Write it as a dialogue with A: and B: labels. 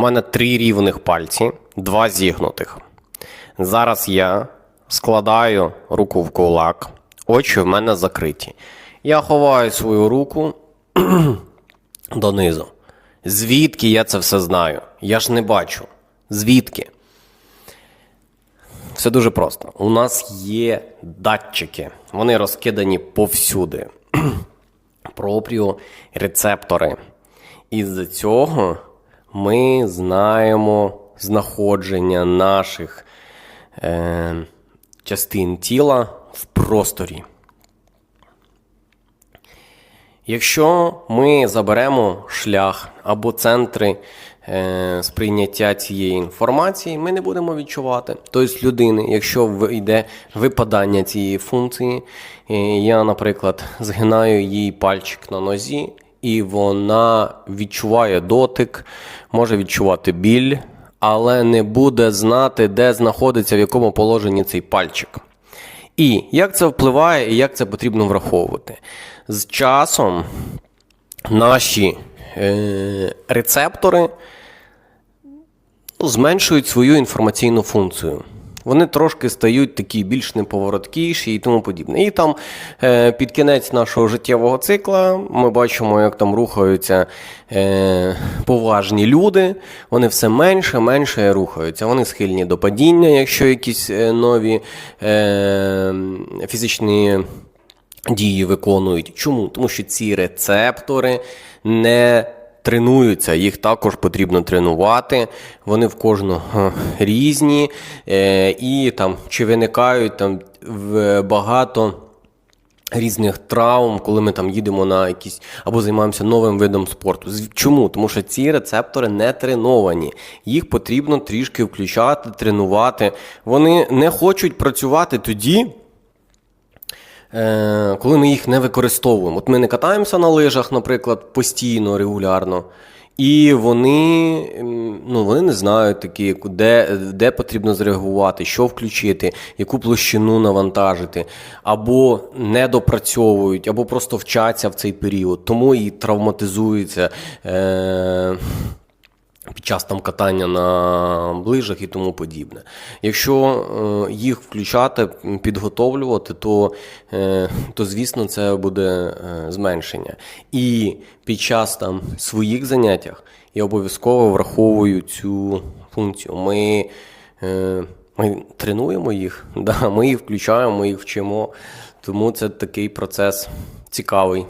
A: У мене три рівних пальці, два зігнутих. Зараз я складаю руку в кулак, очі в мене закриті. Я ховаю свою руку донизу. Звідки я це все знаю? Я ж не бачу. Звідки? Все дуже просто. У нас є датчики, вони розкидані повсюди. Пропріорецептори. Із-за цього ми знаємо знаходження наших е, частин тіла в просторі. Якщо ми заберемо шлях або центри е, сприйняття цієї інформації, ми не будемо відчувати. Тобто людини, якщо йде випадання цієї функції, е, я, наприклад, згинаю їй пальчик на нозі, і вона відчуває дотик, може відчувати біль, але не буде знати, де знаходиться, в якому положенні цей пальчик. І як це впливає, і як це потрібно враховувати? З часом наші е, рецептори зменшують свою інформаційну функцію. Вони трошки стають такі більш неповороткіші і тому подібне. І там е, під кінець нашого життєвого цикла ми бачимо, як там рухаються е, поважні люди. Вони все менше, менше рухаються. Вони схильні до падіння, якщо якісь е, нові фізичні дії виконують. Чому? Тому що ці рецептори не тренуються, їх також потрібно тренувати. Вони в кожного е, різні, е, і там чи виникають там багато. Різних травм, коли ми там їдемо на якісь або займаємося новим видом спорту. Чому? Тому що ці рецептори не треновані. Їх потрібно трішки включати, тренувати. Вони не хочуть працювати тоді, е, коли ми їх не використовуємо. От ми не катаємося на лижах, наприклад, постійно, регулярно. І вони, ну, вони не знають такі, де, де потрібно зреагувати, що включити, яку площину навантажити, або не допрацьовують, або просто вчаться в цей період, тому і травматизуються. Е- під час там катання на ближах і тому подібне. Якщо е, їх включати, підготовлювати, то, е, то звісно це буде е, зменшення. І під час там своїх заняттях я обов'язково враховую цю функцію. Ми, е, ми тренуємо їх, да, ми їх включаємо, ми їх вчимо. Тому це такий процес цікавий.